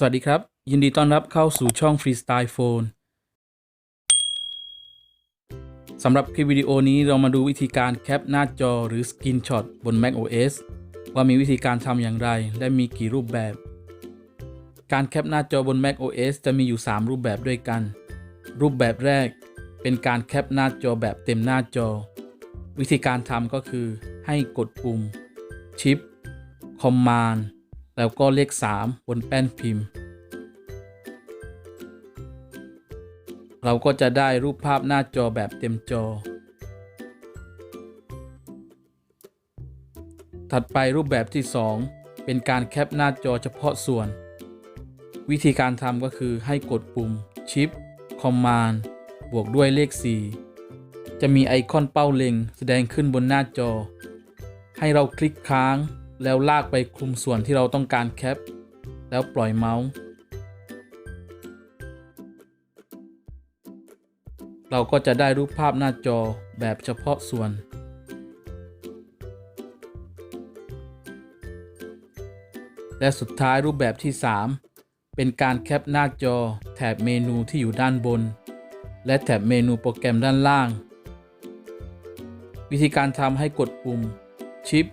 สวัสดีครับ ยินดีต้อนรับเข้าสู่ช่อง Freestyle Phone สำหรับคลิปวิดีโอนี้เรามาดูวิธีการแคปหน้าจอหรือ Screenshot บน Mac OS ว่ามีวิธีการทำอย่างไร และมีกี่รูปแบบ การแคปหน้าจอบน Mac OS จะมีอยู่ 3 รูปแบบด้วยกัน รูปแบบแรกเป็นการแคปหน้าจอแบบเต็มหน้าจอ วิธีการทำก็คือให้กดปุ่ม Shift Command แล้วก็เลข 3 บนแป้นพิมพ์ เราก็จะได้รูปภาพหน้าจอแบบเต็มจอ ถัดไปรูปแบบที่ 2 เป็นการแคปหน้าจอเฉพาะส่วน วิธีการทำก็คือให้กดปุ่ม Shift Command บวกด้วยเลข 4 จะมีไอคอนเป้าเล็งแสดงขึ้นบนหน้าจอ ให้เราคลิกค้าง แล้วลากไปคลุมส่วนที่เราต้องการแคป แล้วปล่อยเมาส์ เราก็จะได้รูปภาพหน้าจอแบบเฉพาะส่วน และสุดท้ายรูปแบบที่ 3 เป็นการแคปหน้าจอแถบเมนูที่อยู่ด้านบน และแถบเมนูโปรแกรมด้านล่าง วิธีการทำให้กดปุ่ม Shift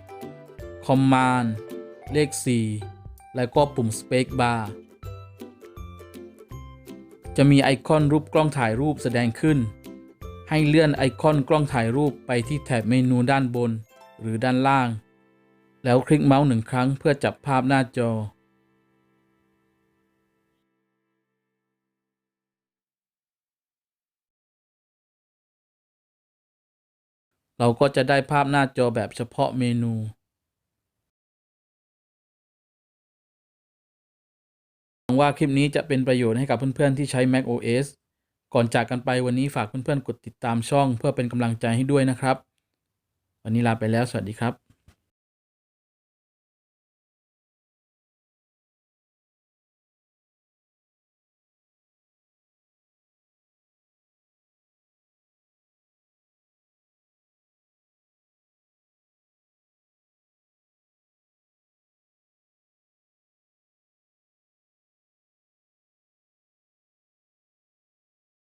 Command เลข 4 แล้วก็ปุ่ม Space Bar จะมีไอคอนรูปกล้องถ่ายรูปแสดงขึ้น ให้เลื่อนไอคอนกล้องถ่ายรูปไปที่แถบเมนูด้านบนหรือด้านล่าง แล้วคลิกเมาส์หนึ่งครั้งเพื่อจับภาพหน้าจอ เราก็จะได้ภาพหน้าจอแบบเฉพาะเมนู ว่าคลิปนี้จะเป็นประโยชน์ให้กับเพื่อนๆที่ใช้ Mac OS ก่อนจากกันไปวันนี้ฝากเพื่อนๆกดติดตามช่อง เพื่อเป็นกำลังใจให้ด้วยนะครับ วันนี้ลาไปแล้วสวัสดีครับ